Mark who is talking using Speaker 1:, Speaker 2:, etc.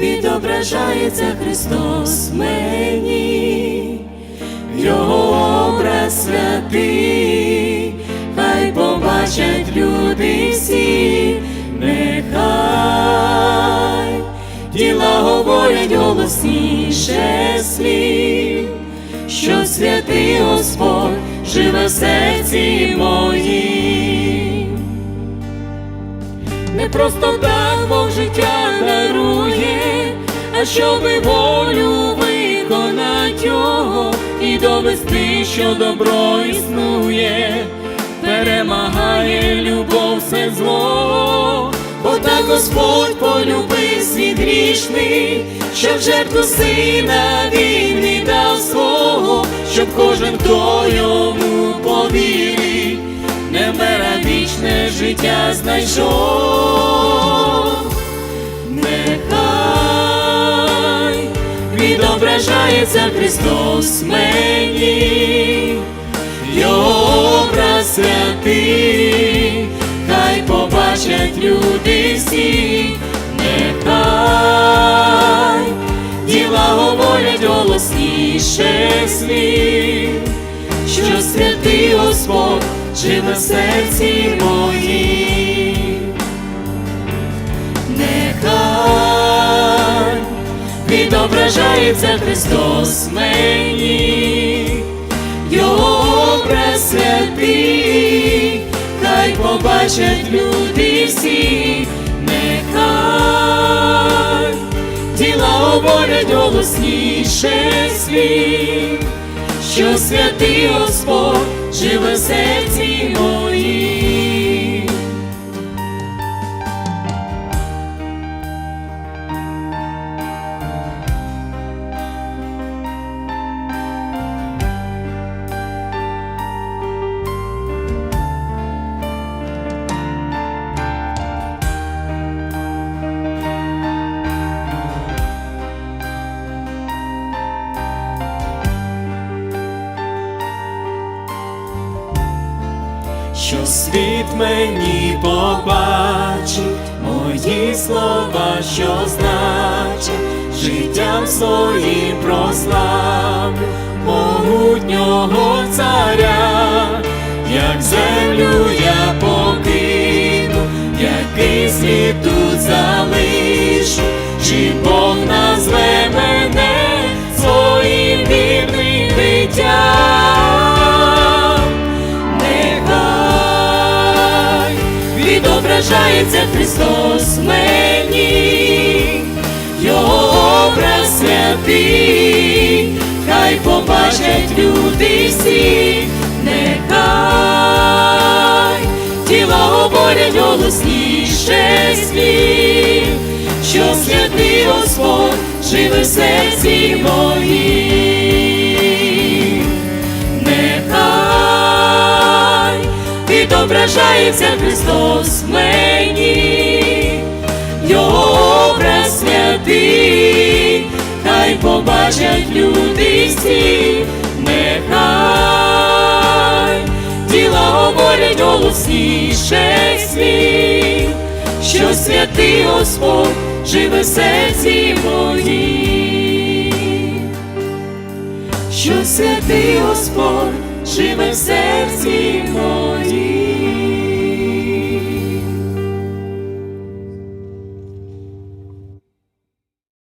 Speaker 1: Відображається Христос мені, Його образ святий, хай побачать люди всі, нехай діла говорять голосніше слів, що святий Господь живе в серці моїм. Не просто так Бог життя дарує, а щоби волю виконать його і довести, що добро існує, перемагає любов все зло, бо так Господь полюбив світ грішний, що в жертву сина він не дав свого, щоб кожен, хто життя знайшов, нехай відображається Христос мені, Його образ святий, хай побачать люди всі, нехай діла говорять голосніше слів що святий Господь живе в серці моїм. Нехай відображається Христос мені, Його образ святий, хай побачать люди всі, нехай діла говорять голосніше слів що святий Господь живе серці моїм. Що світ мені побачить, мої слова, що значить, життям своїм прославлю могутнього царя, як землю відображається Христос мені, Його образ святий, хай побачать люди всі, нехай тіла говорять голосніше слів, що святий Господь живе в серці моїм. Відображається Христос мені, Його образ святий, хай побачать люди всі, нехай діла говорять голосніше слів, що святий Господь живе в серці моїм що святий Господь живе в серці моїм.